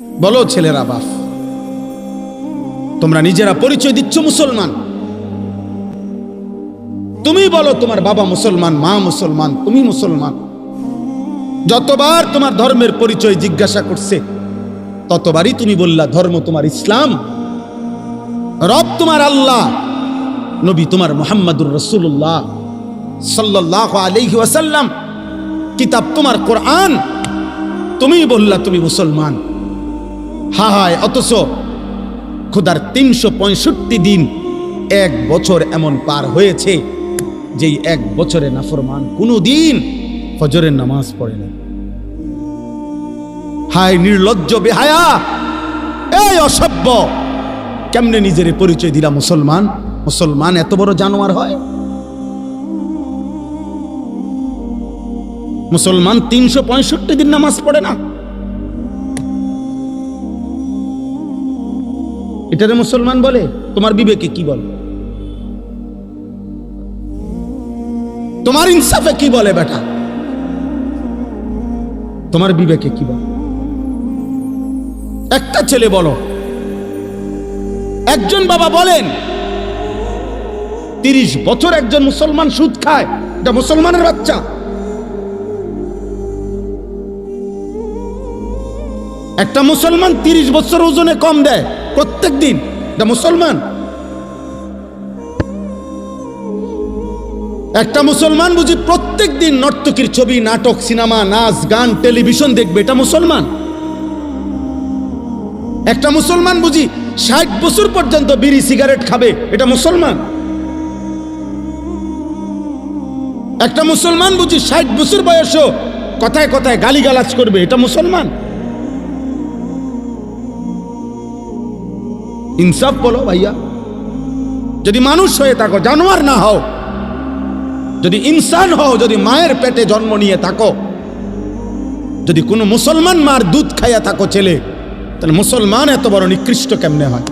বলো ছেলেরা বাপ, তোমরা নিজেরা পরিচয় দিচ্ছ মুসলমান? তুমি বলো তোমার বাবা মুসলমান, মা মুসলমান, তুমি মুসলমান। যতবার তোমার ধর্মের পরিচয় জিজ্ঞাসা করছে, ততবারই তুমি বললা, ধর্ম তোমার ইসলাম, রব তোমার আল্লাহ, নবী তোমার মোহাম্মদুর রসুল্লাহ সাল্লাহ আলহি কিতাব তোমার কোরআন তুমি বললা তুমি মুসলমান। হা হায়, অথচ খোদার তিনশো পঁয়ষট্টি দিন এক বছর এমন পার হয়েছে যেই এক বছরে নাফরমান কোনো দিন ফজরের নামাজ পড়ে না হায় নির্লজ্জ বেহায়া, এই অসভ্য, কেমনে নিজের পরিচয় দিলা মুসলমান? মুসলমান এত বড় জানোয়ার হয়? মুসলমান তিনশো পঁয়ষট্টি দিন নামাজ পড়ে না? এটারে মুসলমান বলে? তোমার বিবেকে কি বলে? তোমার ইনসাফে কি বলে বেটা? তোমার বিবেকে কি বলে? একটা ছেলে বলো। একজন বাবা বলেন, তিরিশ বছর একজন মুসলমান সুদ খায়, এটা মুসলমানের বাচ্চা। একটা মুসলমান তিরিশ বছর ওজনে কম দেয় প্রত্যেক দিন এটা মুসলমান। একটা মুসলমান বুঝি প্রত্যেক দিন নর্তকীর ছবি, নাটক, সিনেমা, নাচ, গান, টেলিভিশন দেখবে, এটা মুসলমান। একটা মুসলমান বুঝি ষাট বছর পর্যন্ত বিড়ি, সিগারেট খাবে, এটা মুসলমান। একটা মুসলমান বুঝি ষাট বছর বয়সও কথায় কথায় গালিগালাজ করবে, এটা মুসলমান। ইনসাফ বলো ভাইয়া। যদি মানুষ হয়ে থাকো, জানোয়ার না হও। যদি ইনসান হও, যদি মায়ের পেটে জন্ম নিয়ে থাকো। যদি কোনো মুসলমান মার দুধ খাইয়া থাকো ছেলে, তাহলে মুসলমান এত বড় নিকৃষ্ট কেমনে হয়?